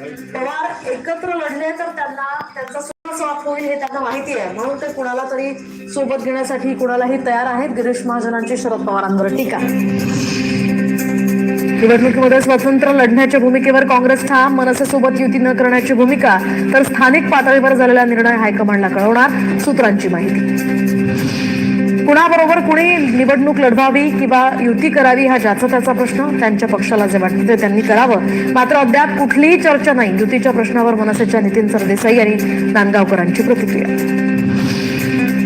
पवार एकत्र लढले तर त्यांना त्यांचा स्वाप होईल हे त्यांना माहिती आहे. म्हणून ते कुणाला तरी सोबत घेण्यासाठी कुणालाही तयार आहेत. गिरीश महाजनांची शरद पवारांवर टीका. निवडणुकीमध्ये स्वतंत्र लढण्याच्या भूमिकेवर काँग्रेस ठाम मनसेसोबत युती न करण्याची भूमिका तर स्थानिक पातळीवर झालेला निर्णय हायकमांडला कळवणार सूत्रांची माहिती. कुणाबरोबर कुणी निवडणूक लढवावी किंवा युती करावी हा ज्याचा त्याचा प्रश्न त्यांच्या पक्षाला जे वाटतं ते त्यांनी करावं. मात्र अद्याप कुठलीही चर्चा नाही. युतीच्या प्रश्नावर मनसेच्या नितीन सरदेसाई आणि नांदगावकरांची प्रतिक्रिया.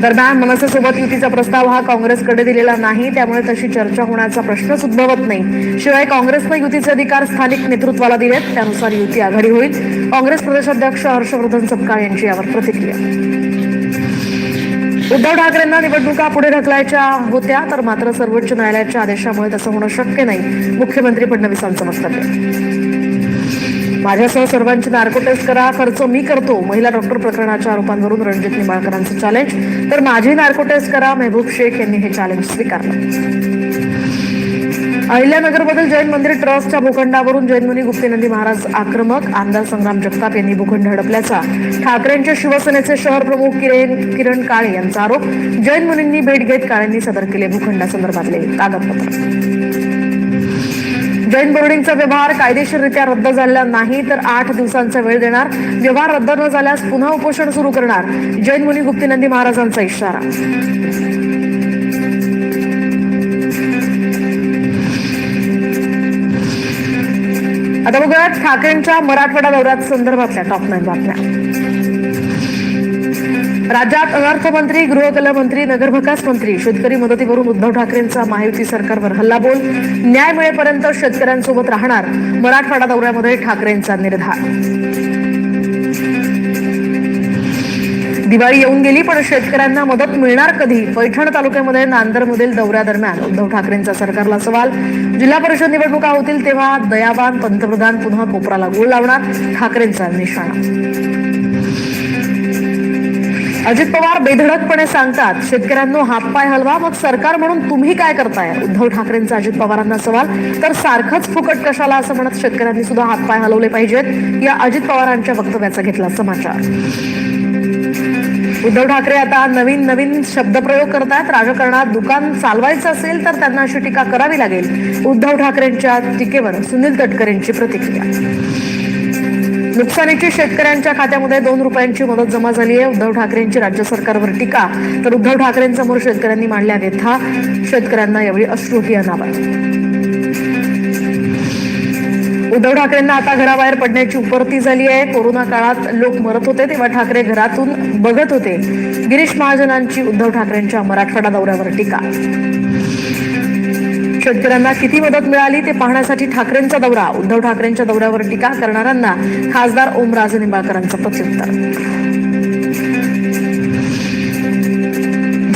दरम्यान मनसेसोबत युतीचा प्रस्ताव हा काँग्रेसकडे दिलेला नाही. त्यामुळे तशी चर्चा होण्याचा प्रश्नच उद्भवत नाही. शिवाय काँग्रेसनं युतीचे अधिकार स्थानिक नेतृत्वाला दिलेत. त्यानुसार युती आघाडी होईल. काँग्रेस प्रदेशाध्यक्ष हर्षवर्धन सपकाळ यांची यावर प्रतिक्रिया. उद्धव ठाकरेंना निवडणुका पुढे ढकलायच्या होत्या तर मात्र सर्वोच्च न्यायालयाच्या आदेशामुळे तसं होणं शक्य नाही मुख्यमंत्री फडणवीसांचं वक्तव्य. माझ्यासह सर्वांची नार्को टेस्ट करा खर्च मी करतो महिला डॉक्टर प्रकरणाच्या आरोपांवरून रणजित निंबाळकरांचं चॅलेंज तर माझी नार्को टेस्ट करा मेहबूब शेख यांनी हे चॅलेंज स्वीकारलं. अहिल्यानगरमधील जैन मंदिर ट्रस्टच्या भूखंडावरून जैनमुनी गुप्तेनंदी महाराज आक्रमक. आमदार संग्राम जगताप यांनी भूखंड हडपल्याचा. ठाकरेंच्या शिवसेनेचे शहर प्रमुख किरण किरण काळे यांचा आरोप. जैन मुनींनी भेट घेत काळेंनी सदर केले भूखंडासंदर्भातले कागदपत्र. जैन बोर्डिंगचा व्यवहार कायदेशीररित्या रद्द झालेला नाही तर आठ दिवसांचा वेळ देणार. व्यवहार रद्द न झाल्यास पुन्हा उपोषण सुरू करणार जैन मुनी गुप्तीनंदी महाराजांचा इशारा. आता बघूया ठाकरेंच्या मराठवाडा दौऱ्यात संदर्भातल्या टॉप नाईन बातम्या. राज्यात अर्थमंत्री गृहकलामंत्री नगरविकास मंत्री शेतकरी मदतीवरून उद्धव ठाकरेंचा महायुती सरकारवर हल्लाबोल. न्याय मिळेपर्यंत शेतकऱ्यांसोबत राहणार मराठवाडा दौऱ्यामध्ये ठाकरेंचा निर्धार. दिवाळी येऊन गेली पण शेतकऱ्यांना मदत मिळणार कधी? पैठण तालुक्यामध्ये नांदरमधील दौऱ्यादरम्यान उद्धव ठाकरेंचा सरकारला सवाल. जिल्हा परिषद निवडणुका होतील तेव्हा दयावान पंतप्रधान पुन्हा कोपराला गोळ लावणार ठाकरेंचा निशाणा. अजित पवार बेधडकपणे सांगतात शेतकऱ्यांनो हातपाय हलवा मग सरकार म्हणून तुम्ही काय करताय? उद्धव ठाकरेंचा अजित पवारांना सवाल. तर सारखंच फुकट कशाला? असं म्हणत शेतकऱ्यांनी सुद्धा हातपाय हलवले पाहिजेत. या अजित पवारांच्या वक्तव्याचा घेतला समाचार. उद्धव ठाकरे आता नवीन नवीन शब्दप्रयोग करतात. राजकारणात दुकान चालवायचं असेल तर त्यांना अशी टीका करावी लागेल. उद्धव ठाकरेंच्या टीकेवर सुनील तटकरेंची प्रतिक्रिया. नुकसानीची शेतकऱ्यांच्या खात्यामध्ये दोन रुपयांची मदत जमा झाली आहे. उद्धव ठाकरेंची राज्य सरकारवर टीका. तर उद्धव ठाकरेंसमोर शेतकऱ्यांनी मांडल्या व्यथा. शेतकऱ्यांना यावेळी अश्रूही अनावत उद्धव ठाकरेंना आता घराबाहेर पडण्याची उपरती झाली आहे. कोरोना काळात लोक मरत होते तेव्हा ठाकरे घरातून बघत होते. गिरीश महाजनांची उद्धव ठाकरेंच्या मराठवाडा दौऱ्यावर टीका. शेतकऱ्यांना किती मदत मिळाली ते पाहण्यासाठी ठाकरेंचा दौरा. उद्धव ठाकरेंच्या दौऱ्यावर टीका करणाऱ्यांना खासदार ओमराजे निंबाळकरांचं प्रत्युत्तर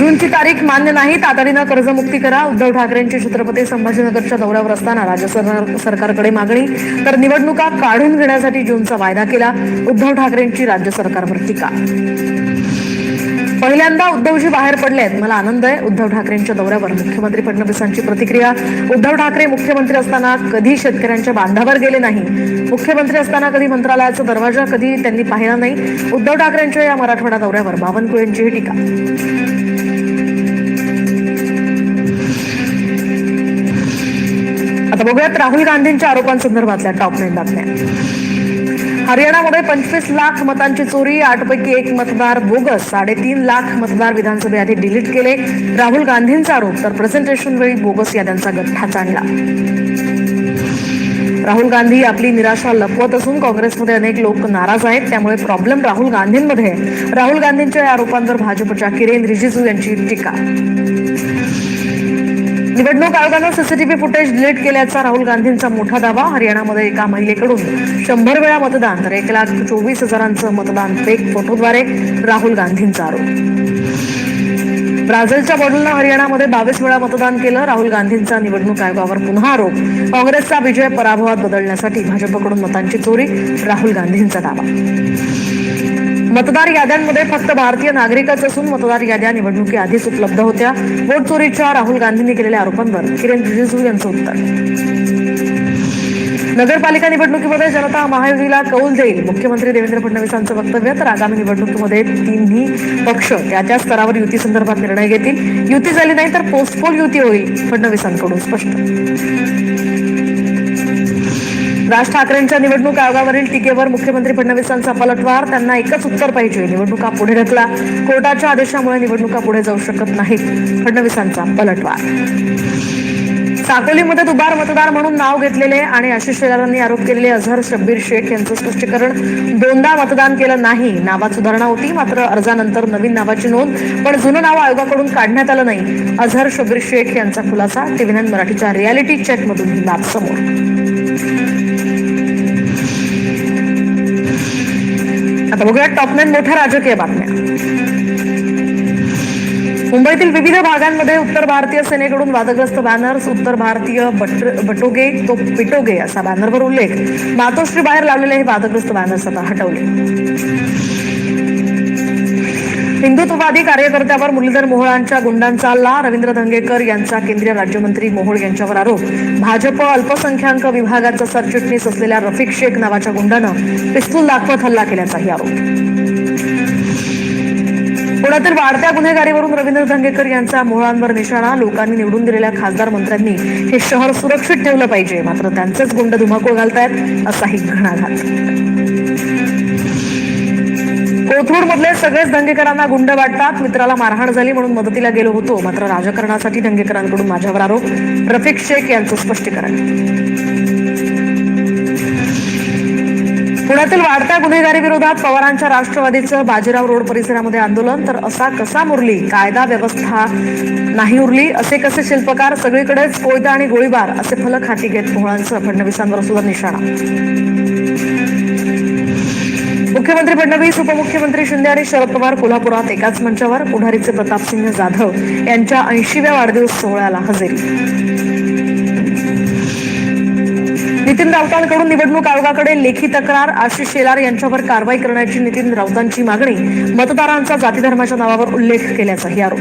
जूनची तारीख मान्य नाही. तातडीनं कर्जमुक्ती करा. उद्धव ठाकरेंची छत्रपती संभाजीनगरच्या दौऱ्यावर असताना राज्य सरकार सरकारकडे मागणी. तर निवडणुका काढून घेण्यासाठी जूनचा वायदा केला. उद्धव ठाकरेंची राज्य सरकारवर टीका. पहिल्यांदा उद्धवजी बाहेर पडले आहेत मला आनंद आहे. उद्धव ठाकरेंच्या दौऱ्यावर मुख्यमंत्री फडणवीसांची प्रतिक्रिया. उद्धव ठाकरे मुख्यमंत्री असताना कधी शेतकऱ्यांच्या बांधावर गेले नाही? मुख्यमंत्री असताना कधी मंत्रालयाचा दरवाजा कधी त्यांनी पाहिला नाही? उद्धव ठाकरेंच्या या मराठवाडा दौऱ्यावर बावनकुळेंचीही टीका. आता बघूयात राहुल गांधींच्या आरोपांसंदर्भातल्या टॉप नाईन बातम्या. हरियाणामध्ये पंचवीस लाख मतांची चोरी आठपैकी एक मतदार बोगस साडेतीन लाख मतदार विधानसभे आधी डिलीट केले. राहुल गांधींचा आरोप तर प्रेझेंटेशन वेळी बोगस याद्यांचा गठ्ठा चांडला. राहुल गांधी आपली निराशा लपवत असून काँग्रेसमध्ये अनेक लोक नाराज आहेत. त्यामुळे प्रॉब्लेम राहुल गांधींमध्ये राहुल गांधींच्या या आरोपांवर भाजपच्या किरेन रिजिजू यांची टीका. निवडणूक आयोगानं सीसीटीव्ही फुटेज डिलीट केल्याचा राहुल गांधींचा मोठा दावा. हरियाणामध्ये एका महिलेकडून शंभर वेळा मतदान तर एक लाख चोवीस हजारांचं मतदान फेक फोटोद्वारे राहुल गांधींचा आरोप. ब्राझीलच्या बॉडलनं हरियाणामध्ये बावीस वेळा मतदान केलं. राहुल गांधींचा निवडणूक आयोगावर पुन्हा आरोप. काँग्रेसचा विजय पराभवात बदलण्यासाठी भाजपकडून मतांची चोरी राहुल गांधींचा दावा. मतदार याद्यांमध्ये फक्त भारतीय नागरिकच असून मतदार याद्या निवडणुकी आधीच उपलब्ध होत्या. वोट चोरीच्या राहुल गांधींनी केलेल्या आरोपांवर किरेन रिजिजू यांचं उत्तर. नगरपालिका निवडणुकीमध्ये जनता महायुतीला कौल देईल. मुख्यमंत्री देवेंद्र फडणवीसांचं वक्तव्य तर आगामी निवडणुकीमध्ये तिन्ही पक्ष त्या त्या स्तरावर युती संदर्भात निर्णय घेतील. युती झाली नाही तर पोस्टपोल युती होईल फडणवीसांकडून स्पष्ट. राज ठाकरेंच्या निवडणूक आयोगावरील टीकेवर मुख्यमंत्री फडणवीसांचा पलटवार. त्यांना एकच उत्तर पाहिजे. निवडणुका पुढे ढकला. कोर्टाच्या आदेशामुळे निवडणुका पुढे जाऊ शकत नाहीत. फडणवीसांचा पलटवार. साकोलीमध्ये दुबार मतदार म्हणून नाव घेतलेले आणि आशिष शेलारांनी आरोप केलेले अझहर शब्बीर शेख यांचं स्पष्टीकरण. दोनदा मतदान केलं नाही. नावात सुधारणा होती. मात्र अर्जानंतर नवीन नावाची नोंद. पण जुनं नाव आयोगाकडून काढण्यात आलं नाही. अझहर शब्बीर शेख यांचा खुलासा टीव्ही नाईन मराठीच्या रियालिटी चेकमधून ही बाब समोर. आता बघूया टॉप नाईन मोठ्या राजकीय बातम्या. मुंबईतील विविध भागांमध्ये उत्तर भारतीय सेनेकडून वादग्रस्त बॅनर्स उत्तर भारतीय बट- बटोगे तो पिटोगे असा बॅनरवर उल्लेख. मातोश्री बाहेर लावलेले हे वादग्रस्त बॅनर्स आता हटवले. हिंदुत्ववादी कार्यकर्त्यावर मुरलीधर मोहोळांच्या गुंडांचा ला रवींद्र धंगेकर यांचा केंद्रीय राज्यमंत्री मोहोळ यांच्यावर आरोप. भाजप अल्पसंख्याक विभागाचा सरचिटणीस असलेल्या रफिक शेख नावाच्या गुंडानं पिस्तूल दाखवत हल्ला केल्याचाही आरोप. पुण्यातील वाढत्या गुन्हेगारीवरून रवींद्र धंगेकर यांचा मोहळांवर निशाणा. लोकांनी निवडून दिलेल्या खासदार मंत्र्यांनी हे शहर सुरक्षित ठेवलं पाहिजे. मात्र त्यांचेच गुंड धुमाकूळ घालतायत असाही घणाघात. कोथरूड मधले सगळेच दंगेकरांना गुंड वाटतात. मित्राला मारहाण झाली म्हणून मदतीला गेलो होतो. मात्र राजकारणासाठी दंगेकरांकडून माझ्यावर आरोप. रफिक शेख यांचं स्पष्टीकरण. पुण्यातील वाढत्या गुन्हेगारी विरोधात पवारांच्या राष्ट्रवादीचं बाजीराव रोड परिसरामध्ये आंदोलन. तर असा कसा मुरली? कायदा व्यवस्था नाही उरली. असे कसे शिल्पकार? सगळीकडेच कोयता आणि गोळीबार. असे फलक हाती घेत मोहळांचं फडणवीसांवर सुद्धा निशाणा. मुख्यमंत्री फडणवीस उपमुख्यमंत्री शिंदे आणि शरद पवार कोल्हापुरात एकाच मंचावर पुढारीचे प्रतापसिंह जाधव यांच्या ऐंशीव्या वाढदिवस सोहळ्याला हजेरी. नितीन राऊतांकडून निवडणूक आयोगाकडे लेखी तक्रार आशिष शेलार यांच्यावर कारवाई करण्याची नितीन राऊतांची मागणी मतदारांचा जातीधर्माच्या नावावर उल्लेख केल्याचाही आरोप.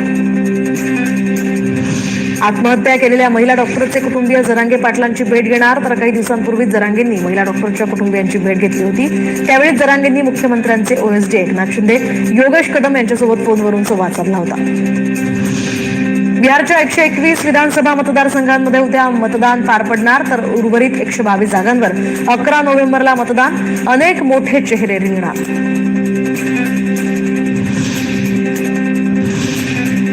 आत्महत्या केलेल्या महिला डॉक्टरचे कुटुंबीय जरांगे पाटलांची भेट घेणार. तर काही दिवसांपूर्वीच जरांगेंनी महिला डॉक्टरच्या कुटुंबियांची भेट घेतली होती. त्यावेळी जरांगेंनी मुख्यमंत्र्यांचे ओएसडी एकनाथ शिंदे योगेश कदम यांच्यासोबत फोनवरून संवाद साधला होता. बिहारच्या एकशे एकवीस विधानसभा मतदारसंघांमध्ये उद्या मतदान पार पडणार. तर उर्वरित एकशे बावीस जागांवर अकरा नोव्हेंबरला मतदान. अनेक मोठे चेहरे रिंगणार.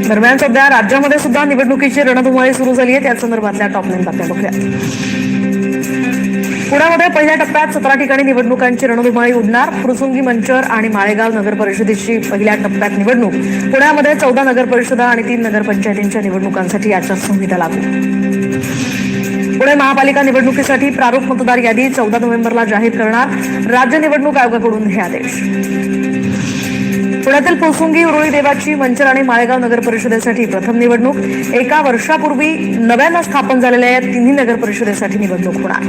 दरम्यान सध्या राज्यामध्ये सुद्धा निवडणुकीची रणधुमाळी सुरू झाली आहे. त्या संदर्भातल्या टॉप नाईन बातम्या बघूया. पुण्यामध्ये पहिल्या टप्प्यात सतरा ठिकाणी निवडणुकांची रणधुमाळी उडणार. फुरसुंगी मंचर आणि माळेगाव नगर परिषदेची पहिल्या टप्प्यात निवडणूक. पुण्यामध्ये चौदा नगर परिषदा आणि तीन नगरपंचायतींच्या निवडणुकांसाठी आचारसंहिता लागू. पुणे महापालिका निवडणुकीसाठी प्रारूप मतदार यादी चौदा नोव्हेंबरला जाहीर करणार. राज्य निवडणूक आयोगाकडून हे आदेश. पुण्यातील पोसुंगी उरुळी देवाची मंचर आणि माळेगाव नगर परिषदेसाठी प्रथम निवडणूक. एका वर्षापूर्वी नव्यानं स्थापन झालेल्या या तिन्ही नगर परिषदेसाठी निवडणूक होणार.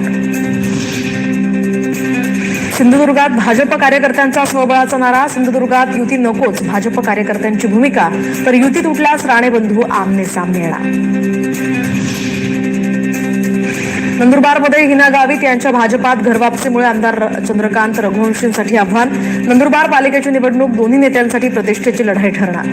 सिंधुदुर्गात भाजप कार्यकर्त्यांचा स्वबळाचा नारा सिंधुदुर्गात युती नकोच भाजप कार्यकर्त्यांची भूमिका तर युती तुटल्यास राणे बंधू आमने सामने येणार. नंदुरबारमध्ये हिना गावित यांच्या भाजपात घरवापसीमुळे आमदार र- चंद्रकांत रघुवंशींसाठी आव्हान. नंदुरबार पालिकेची निवडणूक दोन्ही नेत्यांसाठी प्रतिष्ठेची लढाई ठरणार.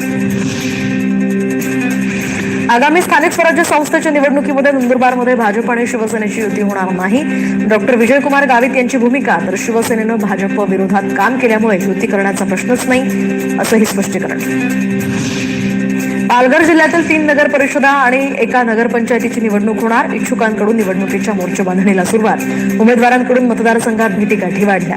आगामी स्थानिक स्वराज्य संस्थेच्या निवडणुकीमध्ये नंदुरबारमध्ये भाजप आणि शिवसेनेची युती होणार नाही. डॉक्टर विजयकुमार गावित यांची भूमिका तर शिवसेनेनं भाजप विरोधात काम केल्यामुळे युती करण्याचा प्रश्नच नाही असंही स्पष्टीकरण. पालघर जिल्ह्यातील तीन नगर परिषदा आणि एका नगरपंचायतीची निवडणूक होणार. इच्छुकांकडून निवडणुकीच्या मोर्चा बांधणीला सुरुवात. उमेदवारांकडून मतदारसंघात भीतीगाठी वाढल्या.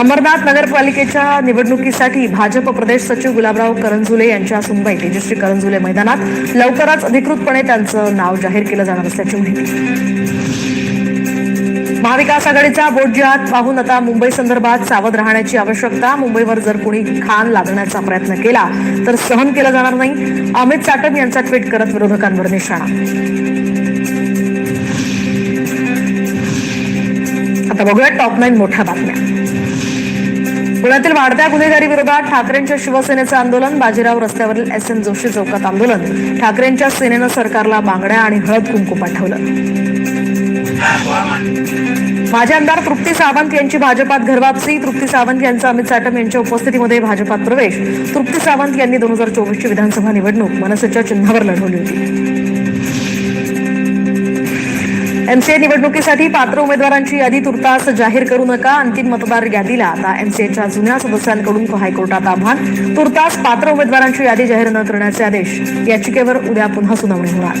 अमरनाथ नगरपालिकेच्या निवडणुकीसाठी भाजप प्रदेश सचिव गुलाबराव करंजुले यांच्या सुनबाई तेजश्री करंजुले मैदानात लवकरच अधिकृतपणे त्यांचं नाव जाहीर केलं जाणार असल्याची माहिती. महाविकास आघाडीचा बोट पाहून आता मुंबई संदर्भात सावध राहण्याची आवश्यकता. मुंबईवर जर कुणी खान लादण्याचा प्रयत्न केला तर सहन केलं जाणार नाही. अमित साटम यांचा ट्विट करत विरोधकांवर निशाणा. आता बघूया टॉप नाईन मोठ्या बातम्या. पुण्यातील वाढत्या गुन्हेगारी विरोधात ठाकरेंच्या शिवसेनेचं आंदोलन बाजीराव रस्त्यावरील एस एन जोशी चौकात आंदोलन. ठाकरेंच्या सेनेनं सरकारला बांगड्या आणि हळद कुंकू पाठवलं. माजी आमदार तृप्ती सावंत यांची भाजपात घरवापसी तृप्ती सावंत यांचा अमित साटम यांच्या उपस्थितीमध्ये भाजपात प्रवेश. तृप्ती सावंत यांनी दोन हजार चोवीसची विधानसभा निवडणूक मनसेच्या चिन्हावर लढवली होती. एमसीए निवडणुकीसाठी पात्र उमेदवारांची यादी तुर्तास जाहीर करू नका. अंतिम मतदार यादीला आता एमसीएच्या जुन्या सदस्यांकडून हायकोर्टात आव्हान. तुर्तास पात्र उमेदवारांची यादी जाहीर न करण्याचे आदेश. याचिकेवर उद्या पुन्हा सुनावणी होणार.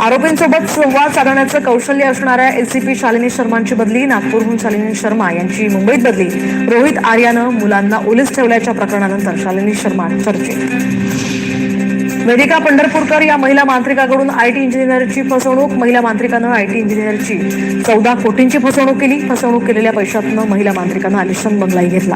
आरोपींसोबत संवाद साधण्याचं कौशल्य असणाऱ्या एसीपी शालिनी शर्मांची बदली नागपूरहून शालिनी शर्मा यांची मुंबईत बदली. रोहित आर्यानं मुलांना ओलीस ठेवल्याच्या प्रकरणानंतर शालिनी शर्मा चर्चेत. वेदिका पंढरपूरकर या महिला मांत्रिकाकडून आयटी इंजिनियरची फसवणूक. महिला मांत्रिकानं आयटी इंजिनियरची चौदा कोटींची फसवणूक केली. फसवणूक केलेल्या पैशातनं महिला मांत्रिकानं आलिशान बंगलाही घेतला.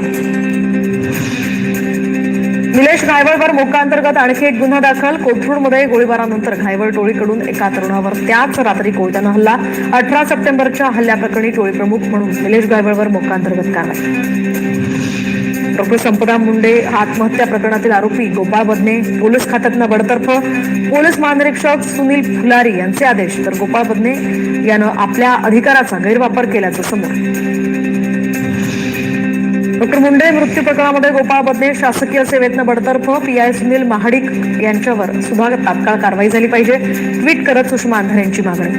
निलेश घायवळवर मोका अंतर्गत आणखी एक गुन्हा दाखल. कोथरूडमध्ये गोळीबारानंतर घायवळ टोळीकडून एका तरुणावर त्याच रात्री कोयत्यानं हल्ला. अठरा सप्टेंबरच्या हल्ल्याप्रकरणी टोळी प्रमुख म्हणून निलेश घायवळवर मोका अंतर्गत कारवाई. डॉक्टर संपदा मुंडे आत्महत्या प्रकरणातील आरोपी गोपाळ बदने पोलीस खात्यातनं बडतर्फ. पोलीस महानिरीक्षक सुनील फुलारी यांचे आदेश. तर गोपाळ बदने यानं आपल्या अधिकाराचा गैरवापर केल्याचं समोर. डॉक्टर मुंडे मृत्यू प्रकरणामध्ये गोपाळ बदले शासकीय सेवेतनं बडतर्फ पीआय सुनील महाडिक यांच्यावर सुद्धा तात्काळ कारवाई झाली पाहिजे ट्विट करत सुषमा अंधारे यांची मागणी.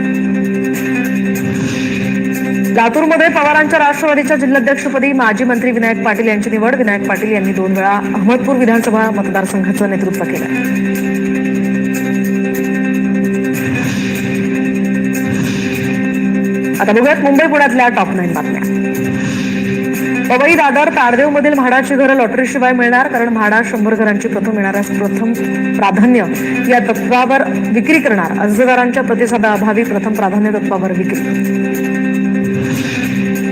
लातूरमध्ये पवारांच्या राष्ट्रवादीच्या जिल्हाध्यक्षपदी माजी मंत्री विनायक पाटील यांची निवड. विनायक पाटील यांनी दोन वेळा अहमदपूर विधानसभा मतदारसंघाचं नेतृत्व केलं. आता बघूयात मुंबई पुण्यातल्या टॉप नाईन बातम्या. पवई दादर तारदेव मधील म्हाडाची घरं लॉटरीशिवाय मिळणार कारण म्हाडा शंभर घरांची प्रथम मिळणाऱ्यास प्रथम प्राधान्य या तत्वावर विक्री करणार. अर्जदारांच्या प्रतिसादाअभावी प्रथम प्राधान्य तत्वावर विक्री.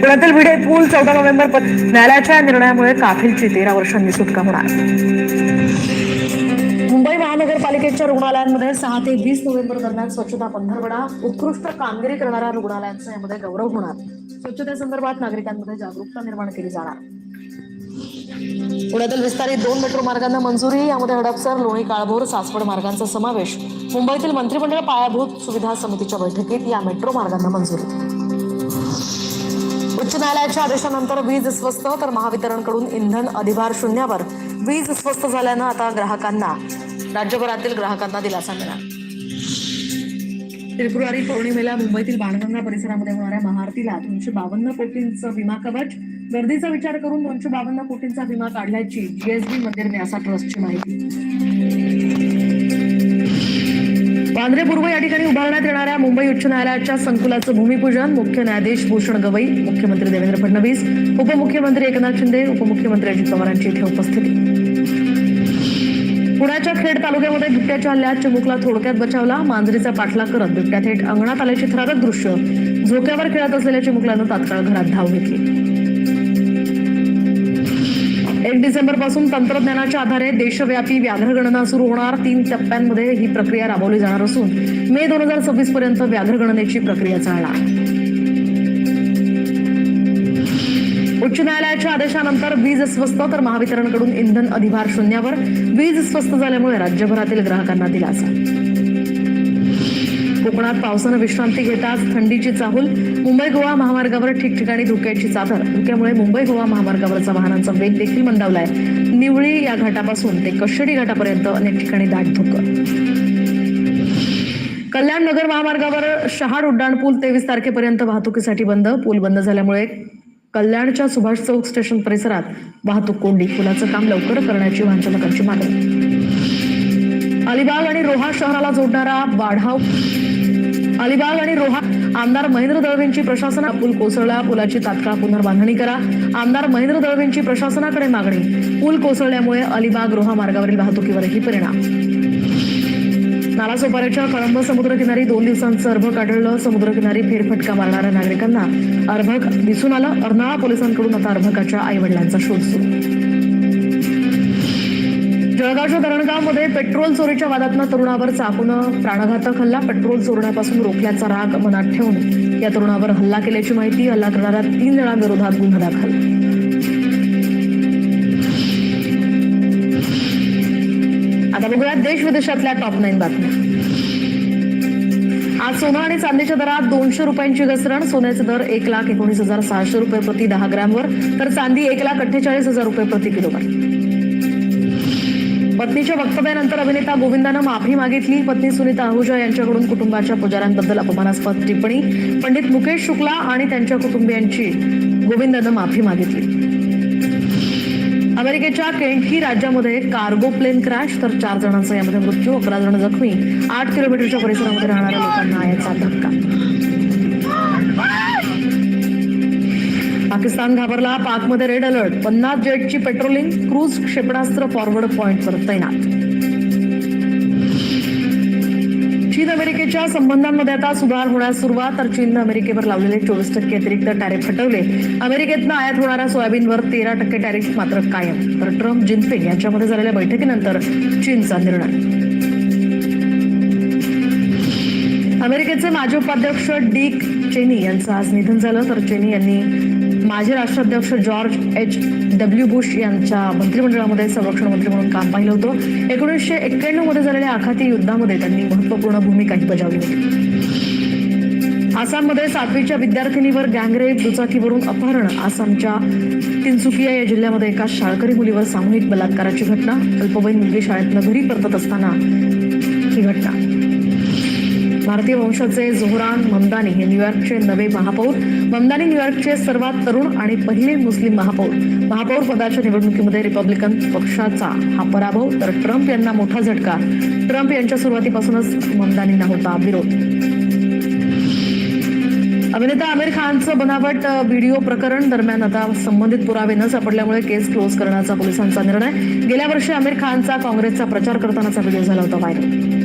पुण्यातील भिडे पूल चौदा नोव्हेंबर न्यायालयाच्या निर्णयामुळे काफिलची तेरा वर्षांनी सुटका होणार. मुंबई महानगरपालिकेच्या रुग्णालयांमध्ये सहा ते वीस नोव्हेंबर दरम्यान स्वच्छता पंधरवडा उत्कृष्ट कामगिरी करणाऱ्या रुग्णालयांचा यामध्ये गौरव होणार. स्वच्छतेसंदर्भात नागरिकांमध्ये जागरूकता निर्माण केली जाणार. पुण्यातील विस्तारित दोन मेट्रो मार्गांना मंजुरी यामध्ये हडपसर लोणी काळभोर सासवड मार्गांचा समावेश. मुंबईतील मंत्रिमंडळ पायाभूत सुविधा समितीच्या बैठकीत या मेट्रो मार्गांना मंजुरी. उच्च न्यायालयाच्या आदेशानंतर वीज स्वस्त तर महावितरणकडून इंधन अधिभार शून्यावर. वीज स्वस्त झाल्यानं आता ग्राहकांना राज्यभरातील ग्राहकांना दिलासा मिळाला. फेब्रुवारी पौर्णिमेला मुंबईतील बाणगंगा परिसरामध्ये होणाऱ्या महाआरतीला दोनशे बावन्न कोटींचं विमा कवच. गर्दीचा विचार करून दोनशे बावन्न कोटींचा विमा काढल्याची जीएसबी मंदिर न्यासा ट्रस्टची माहिती. वांद्रे पूर्व या ठिकाणी उभारण्यात येणाऱ्या मुंबई उच्च न्यायालयाच्या संकुलाचं भूमिपूजन. मुख्य न्यायाधीश भूषण गवई मुख्यमंत्री देवेंद्र फडणवीस उपमुख्यमंत्री एकनाथ शिंदे उपमुख्यमंत्री अजित पवारांची इथे उपस्थिती. पुण्याच्या खेड तालुक्यामध्ये बिबट्याच्या हल्ल्यात चिमुकला थोडक्यात बचावला मांजरीचा पाठलाग करत बिबट्या थेट अंगणात आल्याची थरारक दृश्य झोक्यावर खेळत असलेल्या चिमुकल्यानं तात्काळ घरात धाव घेतली. एक डिसेंबरपासून तंत्रज्ञानाच्या आधारे देशव्यापी व्याघ्र गणना सुरू होणार. तीन टप्प्यांमध्ये ही प्रक्रिया राबवली जाणार असून मे दोन हजार सव्वीस पर्यंत व्याघ्र गणनेची प्रक्रिया चालणार. उच्च न्यायालयाच्या आदेशानंतर वीज स्वस्त तर महावितरणकडून इंधन अधिभार शून्यावर. वीज स्वस्त झाल्यामुळे राज्यभरातील ग्राहकांना दिलासा. कोकणात पावसानं विश्रांती घेताच थंडीची चाहूल. मुंबई गोवा महामार्गावर ठिकठिकाणी धुक्याची चादर. धुक्यामुळे मुंबई गोवा महामार्गावरचा वाहनांचा वेग देखील मंदावलाय. निवळी या घाटापासून ते कशेडी घाटापर्यंत अनेक ठिकाणी दाट धुकं. कल्याण नगर महामार्गावर शहाड उड्डाण पूल तेवीस तारखेपर्यंत वाहतुकीसाठी बंद. पूल बंद झाल्यामुळे कल्याणच्या सुभाष चौक स्टेशन परिसरात वाहतूक कोंडी. पुलाचं काम लवकर करण्याची वाहनचालकांची मागणी. अलिबाग आणि रोहा शहराला जोडणारा वाढाव. अलिबाग आणि रोहा आमदार महेंद्र दळवेंची प्रशासना पूल कोसळला. पुलाची तात्काळ पुनर्बांधणी करा. आमदार महेंद्र दळवेंची प्रशासनाकडे मागणी. पूल कोसळल्यामुळे अलिबाग रोहा मार्गावरील वाहतुकीवरही परिणाम. नालासोपाऱ्याच्या कळंब समुद्रकिनारी दोन दिवसांचं अर्भक आढळलं. समुद्रकिनारी फेरफटका मारणाऱ्या नागरिकांना अर्भक दिसून आलं. अर्नाळा पोलिसांकडून आता अर्भकाच्या आईवडिलांचा शोध सुरू. जळगावच्या धरणगावमध्ये पेट्रोल चोरीच्या वादातनं तरुणावर चाकून प्राणघातक हल्ला. पेट्रोल चोरण्यापासून रोखल्याचा राग मनात ठेवून या तरुणावर हल्ला केल्याची माहिती हल्ला करणाऱ्या तीन जणांविरोधात गुन्हा दाखल. आता बघूया देश विदेशातल्या टॉप नाईन बातम्या. आज सोनं आणि चांदीच्या दरात दोनशे रुपयांची घसरण. सोन्याचे दर एक लाख एकोणीस हजार सहाशे रुपये प्रति दहा ग्रॅमवर. तर चांदी एक लाख अठ्ठेचाळीस हजार रुपये प्रति किलोवर. पत्नीच्या वक्तव्यानंतर अभिनेता गोविंदानं माफी मागितली. पत्नी सुनीता आहुजा यांच्याकडून कुटुंबाच्या पुजाऱ्यांबद्दल अपमानास्पद टिप्पणी. पंडित मुकेश शुक्ला आणि त्यांच्या कुटुंबियांची गोविंदानं माफी मागितली. अमेरिकेच्या केंटकी राज्यामध्ये कार्गो प्लेन क्रॅश तर चार जणांचा यामध्ये मृत्यू अकरा जण जखमी. आठ किलोमीटरच्या परिसरामध्ये राहणाऱ्या लोकांना याचा धक्का. पाकिस्तान घाबरला पाकमध्ये रेड अलर्ट. पन्नास जेटची पेट्रोलिंग क्रूज क्षेपणास्त्र फॉरवर्ड पॉइंटवर तैनात. चीन अमेरिकेच्या संबंधांमध्ये आता सुधार होण्यास सुरुवात तर चीननं अमेरिकेवर लावलेले चोवीस टक्के अतिरिक्त टॅरिफ हटवले. अमेरिकेतनं आयात होणाऱ्या सोयाबीनवर तेरा टक्के टॅरिफ मात्र कायम. तर ट्रम्प जिनपिंग यांच्यामध्ये झालेल्या बैठकीनंतर चीनचा निर्णय. अमेरिकेचे माजी उपाध्यक्ष डिक चेनी यांचं आज निधन झालं तर चेनी यांनी माजी राष्ट्राध्यक्ष जॉर्ज एच डब्ल्यू बुश यांच्या मंत्रिमंडळामध्ये संरक्षण मंत्री म्हणून काम पाहिलं होतं. एकोणीसशे एक्क्याण्णवमध्ये झालेल्या आखाती युद्धामध्ये त्यांनी महत्त्वपूर्ण भूमिकाही बजावली होती. आसाममध्ये सातवीच्या विद्यार्थिनीवर गँगरेप दुचाकीवरून अपहरण. आसामच्या तिनसुकिया या जिल्ह्यामध्ये एका शाळकरी मुलीवर सामूहिक बलात्काराची घटना. अल्पवयीन मुलगी शाळेतनं घरी परतत असताना ही घटना. भारतीय वंशाचे जोहरान ममदानी हे न्यूयॉर्कचे नवे महापौर. ममदानी न्यूयॉर्कचे सर्वात तरुण आणि पहिले मुस्लिम महापौर. महापौर पदाच्या निवडणुकीमध्ये रिपब्लिकन पक्षाचा हा पराभव तर ट्रम्प यांना मोठा झटका. ट्रम्प यांच्या सुरुवातीपासूनच ममदानींना होता विरोध. अभिनेता आमिर खानचं बनावट व्हिडिओ प्रकरण दरम्यान आता संबंधित पुरावे न सापडल्यामुळे केस क्लोज करण्याचा पोलिसांचा निर्णय. गेल्या वर्षी आमिर खानचा काँग्रेसचा प्रचार करतानाचा व्हिडिओ झाला होता व्हायरल.